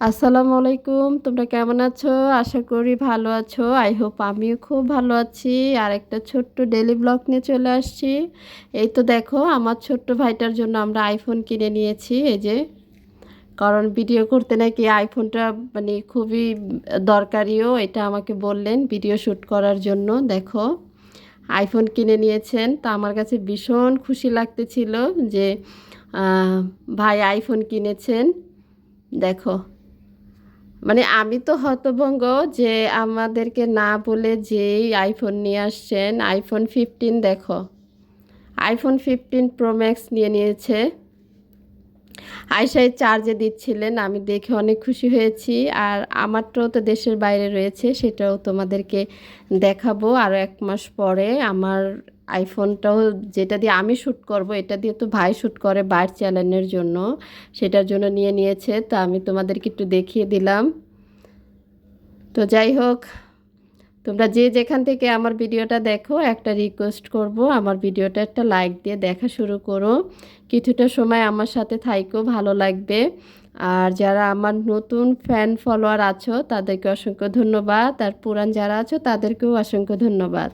আসসালামু আলাইকুম, তোমরা কেমন আছো? আশা করি ভালো আছো। আই হোপ আমিও খুব ভালো আছি। আর একটা ছোট্ট ডেলি ব্লগ নিয়ে চলে আসছি। এই তো দেখো, আমার ছোট্ট ভাইটার জন্য আমরা আইফোন কিনে নিয়েছি। এই যে, কারণ ভিডিও করতে নাকি আইফোনটা মানে খুবই দরকারিও, এটা আমাকে বললেন ভিডিও শ্যুট করার জন্য। দেখো আইফোন কিনে নিয়েছেন। তা আমার কাছে ভীষণ খুশি লাগতেছিল যে ভাই আইফোন কিনেছেন। দেখো মানে আমি তো হতভঙ্গ যে আমাদেরকে না বলে যেই আইফোন নিয়ে আসছেন আইফোন ফিফটিন দেখো। আইফোন ফিফটিন প্রো ম্যাক্স নিয়ে নিয়েছে। আয়সাই চার্জে দিচ্ছিলেন, আমি দেখে অনেক খুশি হয়েছি। আর আমারটাও তো দেশের বাইরে রয়েছে, সেটাও তোমাদেরকে দেখাবো। আরও এক মাস পরে আমার আইফোনটাও যেটা দিয়ে আমি শ্যুট করব, এটা দিয়ে তো ভাই শ্যুট করে বাইর চ্যানেলের জন্য, সেটার জন্য নিয়ে নিয়েছে। তা আমি তোমাদেরকে একটু দেখিয়ে দিলাম। তো যাই হোক তোমরা যে যেখান থেকে আমার ভিডিওটা দেখো, একটা রিকোয়েস্ট করব, আমার ভিডিওটা একটা লাইক দিয়ে দেখা শুরু করো। কিছুটা সময় আমার সাথে থাইকো, ভালো লাগবে। আর যারা আমার নতুন ফ্যান ফলোয়ার আছো, তাদেরকে অসংখ্য ধন্যবাদ। আর পুরান যারা আছো, তাদেরকেও অসংখ্য ধন্যবাদ।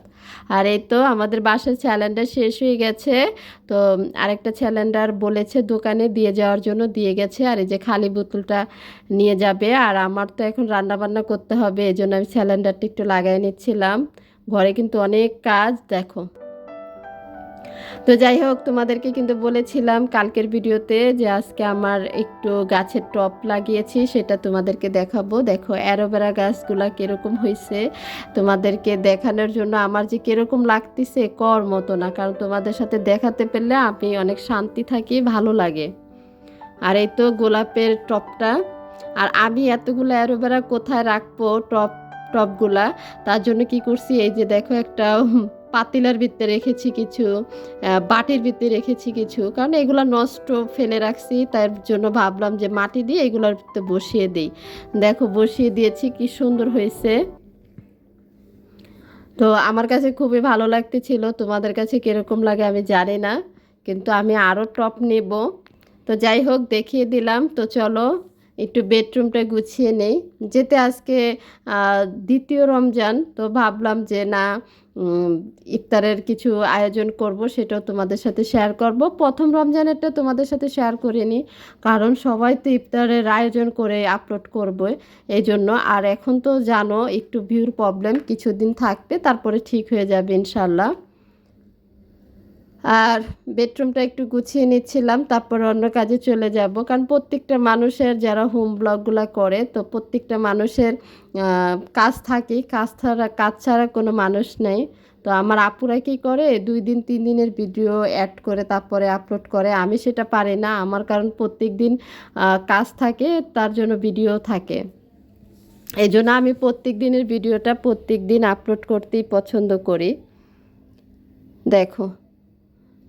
আর এই তো আমাদের বাসার স্যালেন্ডার শেষ হয়ে গেছে। তো আরেকটা স্যালেন্ডার বলেছে, দোকানে দিয়ে যাওয়ার জন্য দিয়ে গেছে। আর এই যে খালি বোতলটা নিয়ে যাবে। আর আমার তো এখন রান্না বান্না করতে হবে এই জন্য আমি স্যালেন্ডারটা একটু লাগাই নিচ্ছিলাম। ঘরে কিন্তু অনেক কাজ, দেখো। তো যাই হোক, তোমাদেরকে কিন্তু বলেছিলাম কালকের ভিডিওতে যে আজকে আমার একটু গাছের টপ লাগিয়েছি, সেটা তোমাদেরকে দেখাবো। দেখো অ্যারোভেরা গাছগুলা কীরকম হয়েছে তোমাদেরকে দেখানোর জন্য আমার যে কীরকম লাগতেছে, কর মতো না। কারণ তোমাদের সাথে দেখাতে পেলে আমি অনেক শান্তি থাকি, ভালো লাগে। আর এই তো গোলাপের টপটা। আর আমি এতগুলো অ্যারোভেরা কোথায় রাখব টপ, টপগুলা? তার জন্য কি করছি? এই যে দেখো একটা পাতিলার ভিতরে রেখেছি কিছু বাটির ভিতরে রেখেছি কিছু। কারণ এগুলো নষ্ট ফেলে রাখছি, তার জন্য ভাবলাম যে মাটি দিয়ে এগুলোর ভিতরে বসিয়ে দিই। দেখো, বসিয়ে দিয়েছি, কি সুন্দর হয়েছে। তো আমার কাছে খুবই ভালো লাগতেছিল, তোমাদের কাছে কীরকম লাগে আমি জানি না, কিন্তু আমি আরও টপ নেব। তো যাই হোক, দেখিয়ে দিলাম, তো চলো, একটু বেডরুমটা গুছিয়ে নেই। যেতে আজকে দ্বিতীয় রমজান, তো ভাবলাম যে না ইফতারের কিছু আয়োজন করব, সেটাও তোমাদের সাথে শেয়ার করব। প্রথম রমজানেরটা তোমাদের সাথে শেয়ার করে নিই, কারণ সবাই তো ইফতারের আয়োজন করে আপলোড করব এই জন্য আর এখন তো জানো, একটু ভিউর প্রবলেম কিছুদিন থাকবে, তারপরে ঠিক হয়ে যাবে, ইনশাল্লাহ। আর বেডরুমটা একটু গুছিয়ে নিচ্ছিলাম, তারপর অন্য কাজে চলে যাব। কারণ প্রত্যেকটা মানুষের যারা হোম ব্লগগুলো করে, তো প্রত্যেকটা মানুষের কাজ থাকে কাজ ছাড়া কাজ ছাড়া কোনো মানুষ নেই। তো আমার আপুরা কি করে, দুই দিন, তিন দিনের ভিডিও অ্যাড করে, তারপরে আপলোড করে। আমি সেটা পারি না। আমার কারণ প্রত্যেক দিন কাজ থাকে, তার জন্য ভিডিও থাকে। এই জন্য আমি প্রত্যেক দিনের ভিডিওটা প্রত্যেক দিন আপলোড করতেই পছন্দ করি। দেখো।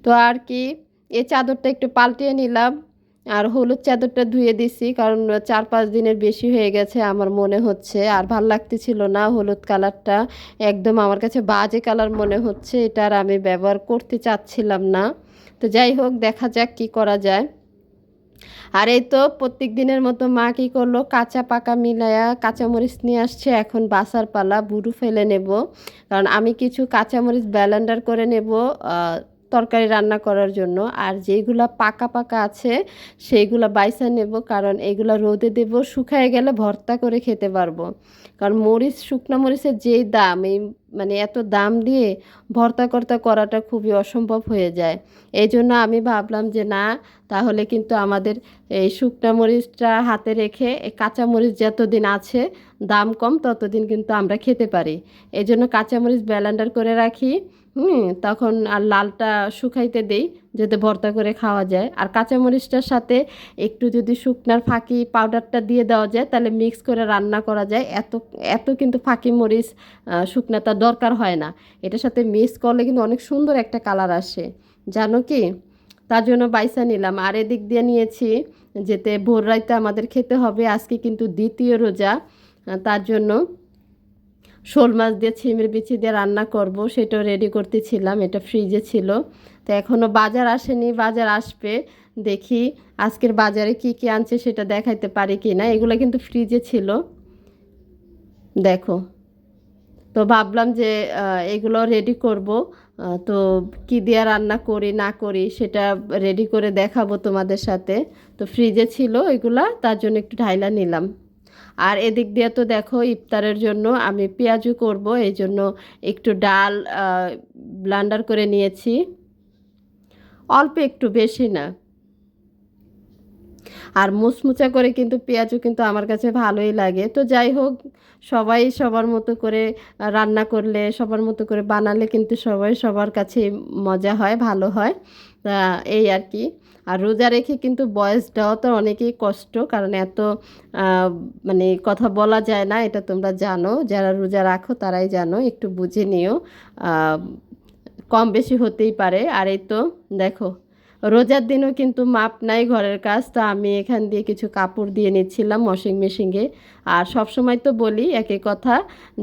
তো আর কি, এই চাদরটা একটু পাল্টিয়ে নিলাম আর হলুদ চাদরটা ধুয়ে দিছি কারণ চার পাঁচ দিনের বেশি হয়ে গেছে আমার মনে হচ্ছে আর ভালো লাগতেছিল না হলুদ কালারটা। একদম আমার কাছে বাজে কালার মনে হচ্ছে, এটা আর আমি ব্যবহার করতে চাচ্ছিলাম না। তো যাই হোক, দেখা যাক কি করা যায়। আর এই তো প্রত্যেক দিনের মতো মা কী করল? কাঁচা পাকা মিলায়া কাঁচামরিচ নিয়ে আসছে, এখন বাসার পালা বুড়ু ফেলে নেব। কারণ আমি কিছু কাঁচামরিচ ব্যালেন্ডার করে নেব তরকারি রান্না করার জন্য। আর যেইগুলো পাকা পাকা আছে, সেইগুলো বাইসা নেব কারণ এগুলো রোদে দেব, শুকায় গেলে ভর্তা করে খেতে পারব। কারণ মরিচ, শুকনো মরিচের যেই দাম, এই মানে এত দাম দিয়ে ভর্তা কর্তা করাটা খুবই অসম্ভব হয়ে যায়। এই জন্য আমি ভাবলাম যে না, তাহলে কিন্তু আমাদের এই শুকনা মরিচটা হাতে রেখে, এই কাঁচা মরিচ যতদিন আছে, দাম কম ততদিন কিন্তু আমরা খেতে পারি। এই জন্য কাঁচামরিচ ব্যালেন্ডার করে রাখি। হুম, তখন আর লালটা শুকাইতে দেই, যাতে ভর্তা করে খাওয়া যায়। আর কাঁচামরিচটার সাথে একটু যদি শুকনার ফাঁকি পাউডারটা দিয়ে দেওয়া যায়, তাহলে মিক্স করে রান্না করা যায়। এত এত কিন্তু ফাঁকি মরিচ শুকনাটা দরকার হয় না। এটার সাথে মিক্স করলে কিন্তু অনেক সুন্দর একটা কালার আসে। জানো কি? তার জন্য বাইসা নিলাম। আর এদিক দিয়ে নিয়েছি যেতে ভোর রাইতে আমাদের খেতে হবে। আজকে কিন্তু দ্বিতীয় রোজা তার জন্য শোল মাছ দিয়ে, ছিমের বিচি দিয়ে রান্না করব। সেটাও রেডি করতেছিলাম, এটা ফ্রিজে ছিল। তো এখনও বাজার আসেনি, বাজার আসবে। দেখি আজকের বাজারে কি কি আনছে সেটা দেখাইতে পারি কি না এগুলো কিন্তু ফ্রিজে ছিল। দেখো। তো ভাবলাম যে এগুলো রেডি করব। তো কি দিয়ে রান্না করি, না করি সেটা রেডি করে দেখাবো তোমাদের সাথে। তো ফ্রিজে ছিল এগুলা, তার জন্য একটু ঢাইলা নিলাম। আর এদিক দিয়ে তো দেখো ইফতারের জন্য আমি পেঁয়াজু করব, এই জন্য একটু ডাল ব্লান্ডার করে নিয়েছি। অল্প একটু, বেশি না। আর মুচমুচা করে কিন্তু পেঁয়াজও কিন্তু আমার কাছে ভালোই লাগে। তো যাই হোক, সবাই সবার মতো করে রান্না করলে, সবার মতো করে বানালে কিন্তু সবাই সবার কাছে মজা হয়, ভালো হয়। এই আর কি। আর রোজা রেখে কিন্তু বয়স দেওয়া তো অনেকেই কষ্ট, কারণ এত মানে কথা বলা যায় না, এটা তোমরা জানো। যারা রোজা রাখো তারাই জানো, একটু বুঝে নিও। কম বেশি হতেই পারে। আর এই তো, দেখো রোজার দিনও কিন্তু মাপ নাই ঘরের কাজ, তো আমি এখান দিয়ে কিছু কাপড় দিয়ে নিচ্ছিলাম ওয়াশিং মেশিনে আর সব সময় তো বলি একই কথা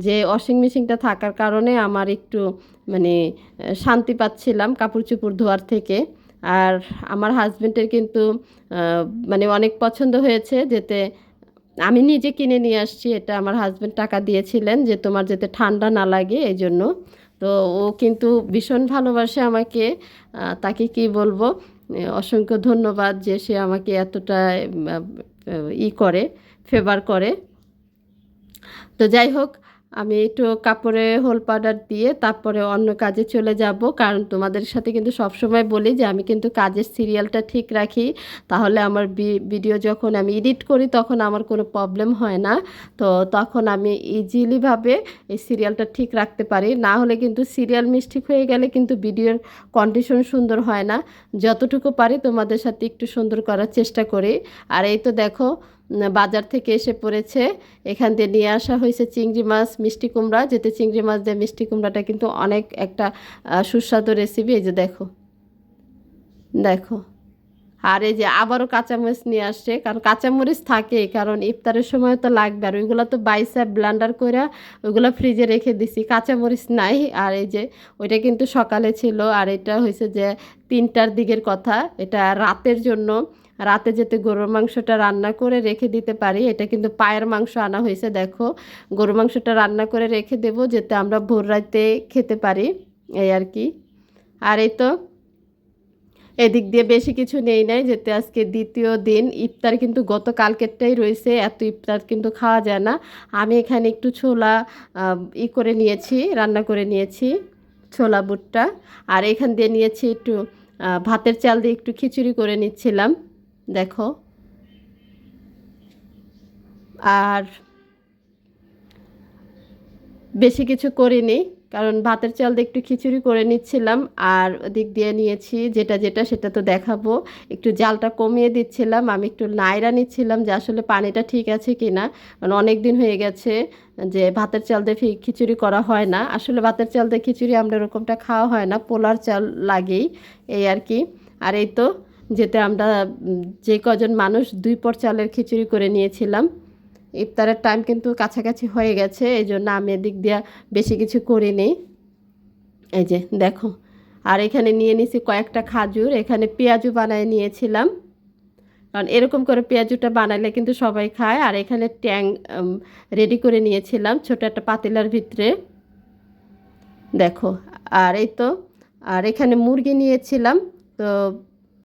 যে ওয়াশিং মেশিনটা থাকার কারণে আমার একটু মানে শান্তি পাচ্ছিলাম কাপড় চোপড় ধোয়ার থেকে। আর আমার হাজবেন্ডের কিন্তু মানে অনেক পছন্দ হয়েছে যেতে, আমি নিজে কিনে নিয়ে আসছি, এটা আমার হাজবেন্ড টাকা দিয়েছিলেন যে তোমার যাতে ঠান্ডা না লাগে, এই জন্য। তো ও কিন্তু ভীষণ ভালোবাসে আমাকে। তাকে কি বলব? অসংখ্য ধন্যবাদ যে সে আমাকে এতটা ই করে ফেভার করে। তো যাই হোক আমি একটু কাপড়ে হোল পাউডার দিয়ে তারপরে অন্য কাজে চলে যাব। কারণ তোমাদের সাথে কিন্তু সবসময় বলি যে আমি কিন্তু কাজের সিরিয়ালটা ঠিক রাখি। তাহলে আমার ভিডিও যখন আমি এডিট করি তখন আমার কোনো প্রবলেম হয় না। তো তখন আমি ইজিলিভাবে এই সিরিয়ালটা ঠিক রাখতে পারি। না হলে কিন্তু সিরিয়াল মিস্টেক হয়ে গেলে কিন্তু ভিডিওর কন্ডিশন সুন্দর হয় না। যতটুকু পারি তোমাদের সাথে একটু সুন্দর করার চেষ্টা করি। আর এই তো দেখো বাজার থেকে এসে পড়েছে। এখান দিয়ে নিয়ে আসা হয়েছে চিংড়ি মাছ, মিষ্টি কুমড়া। যেতে চিংড়ি মাছ দিয়ে মিষ্টি কুমড়াটা কিন্তু অনেক একটা সুস্বাদু রেসিপি এই যে দেখো। দেখো। আর এই যে আবারও কাঁচামরিচ নিয়ে আসছে। কারণ কাঁচামরিচ থাকে, কারণ ইফতারের সময় তো লাগবে। আর ওইগুলো তো বাইসা ব্লান্ডার করে ওইগুলো ফ্রিজে রেখে দিছি। কাঁচামরিচ নাই। আর এই যে ওইটা কিন্তু সকালে ছিল। আর এটা হয়েছে যে তিনটার দিকের কথা। এটা রাতের জন্য। রাতে যেতে গরুর মাংসটা রান্না করে রেখে দিতে পারি। এটা কিন্তু পায়ের মাংস আনা হয়েছে, দেখো। গরুর মাংসটা রান্না করে রেখে দেবো যেতে আমরা ভোর রাতে খেতে পারি, এই আর কি। আর এই তো, এদিক দিয়ে বেশি কিছু নেই নাই, যেতে আজকে দ্বিতীয় দিন। ইফতার কিন্তু গত কালকেরটাই রয়েছে, এত ইফতার কিন্তু খাওয়া যায় না। আমি এখানে একটু ছোলা ই করে নিয়েছি, রান্না করে নিয়েছি, ছোলা বুটটা। আর এখান দিয়ে নিয়েছি একটু ভাতের চাল দিয়ে একটু খিচুড়ি করে নিচ্ছিলাম। দেখো। আর বেশি কিছু করিনি, কারণ ভাতের চাল দিয়ে একটু খিচুড়ি করে নিচ্ছিলাম, আর ওদিক দিয়ে নিয়েছি যেটা যেটা সেটা তো দেখাবো। একটু জালটা কমিয়ে দিচ্ছিলাম, আমি একটু নাইরা নিচ্ছিলাম যে আসলে পানিটা ঠিক আছে কি না কারণ অনেক দিন হয়ে গেছে যে ভাতের চাল দিয়ে খিচুড়ি করা হয় না। আসলে ভাতের চাল দিয়ে খিচুড়ি আমরা এরকমটা খাওয়া হয় না, পোলার চাল লাগেই, এই আর কি। আর এই তো যেতে আমরা যে কজন মানুষ দুই পর চালের খিচুড়ি করে নিয়েছিলাম, ইফতারের টাইম কিন্তু কাছাকাছি হয়ে গেছে এই জন্য আমি এদিক দিয়া বেশি কিছু করিনি। এই যে, দেখো, আর এখানে নিয়ে নিয়েছি কয়েকটা খাজুর, এখানে পেঁয়াজু বানায় নিয়েছিলাম। কারণ এরকম করে পেঁয়াজুটা বানালে কিন্তু সবাই খায়, আর এখানে ট্যাং রেডি করে নিয়েছিলাম ছোট একটা পাতিলার ভিতরে। দেখো, আর এই তো, আর এখানে মুরগি নিয়েছিলাম, তো